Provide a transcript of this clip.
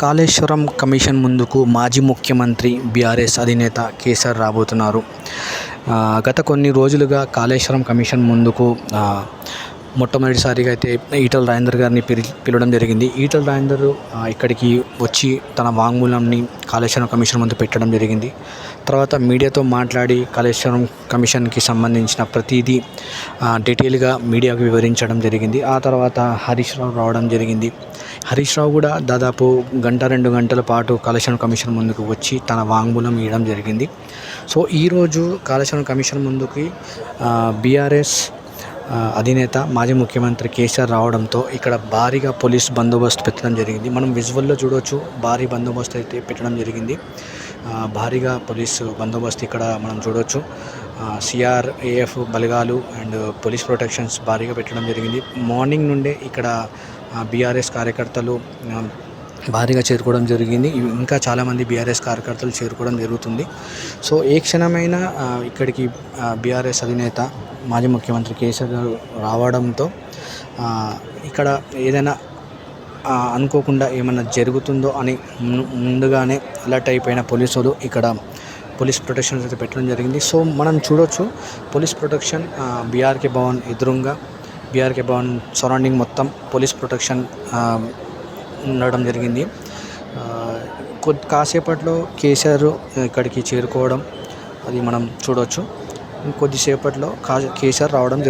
Kaleshwaram commission ముందుకు మాజీ ముఖ్యమంత్రి బీఆర్ఎస్ అధినేత కేసీఆర్ రాబోతున్నారు. గత కొన్ని రోజులుగా కాళేశ్వరం కమిషన్ ముందుకు మొట్టమొదటిసారిగా అయితే ఈటల రాజేందర్ గారిని పిలి పిలవడం జరిగింది. ఈటల రాజేందర్ ఇక్కడికి వచ్చి తన వాంగ్మూలంని కాళేశ్వరం కమిషన్ ముందు పెట్టడం జరిగింది. తర్వాత మీడియాతో మాట్లాడి కాళేశ్వరం కమిషన్కి సంబంధించిన ప్రతిదీ డీటెయిల్గా మీడియాకు వివరించడం జరిగింది. ఆ తర్వాత హరీష్ రావు రావడం జరిగింది. హరీష్ రావు కూడా దాదాపు గంట రెండు గంటల పాటు కాళేశ్వరం కమిషన్ ముందుకు వచ్చి తన వాంగ్మూలం ఇవ్వడం జరిగింది. సో ఈరోజు కాళేశ్వరం కమిషన్ ముందుకి బీఆర్ఎస్ అధినేత మాజీ ముఖ్యమంత్రి కేసీఆర్ రావడంతో ఇక్కడ భారీగా పోలీస్ బందోబస్తు పెట్టడం జరిగింది. మనం విజువల్లో చూడవచ్చు భారీ బందోబస్తు అయితే పెట్టడం జరిగింది. భారీగా పోలీసు బందోబస్తు ఇక్కడ మనం చూడవచ్చు సిఆర్ఏఎఫ్ బలగాలు అండ్ పోలీస్ ప్రొటెక్షన్స్ భారీగా పెట్టడం జరిగింది. మార్నింగ్ నుండే ఇక్కడ బీఆర్ఎస్ కార్యకర్తలు భారీగా చేరుకోవడం జరిగింది. ఇంకా చాలామంది బీఆర్ఎస్ కార్యకర్తలు చేరుకోవడం జరుగుతుంది. సో ఏ క్షణమైనా ఇక్కడికి బీఆర్ఎస్ అధినేత మాజీ ముఖ్యమంత్రి కేసీఆర్ గారు రావడంతో ఇక్కడ ఏదైనా అనుకోకుండా ఏమైనా జరుగుతుందో అని ము- ముందుగానే అలర్ట్ అయిపోయిన పోలీసులు ఇక్కడ పోలీస్ ప్రొటెక్షన్ అయితే పెట్టడం జరిగింది. సో మనం చూడొచ్చు పోలీస్ ప్రొటెక్షన్ బీఆర్కే భవన్ ఎదురుగా బీఆర్కే భవన్ సరౌండింగ్ మొత్తం పోలీస్ ప్రొటెక్షన్ ఉండడం జరిగింది. కొద్ది కాసేపట్లో కేసీఆర్ ఇక్కడికి చేరుకోవడం అది మనం చూడవచ్చు కొద్దిసేపట్లో కా కేసీఆర్ రావడం జరిగింది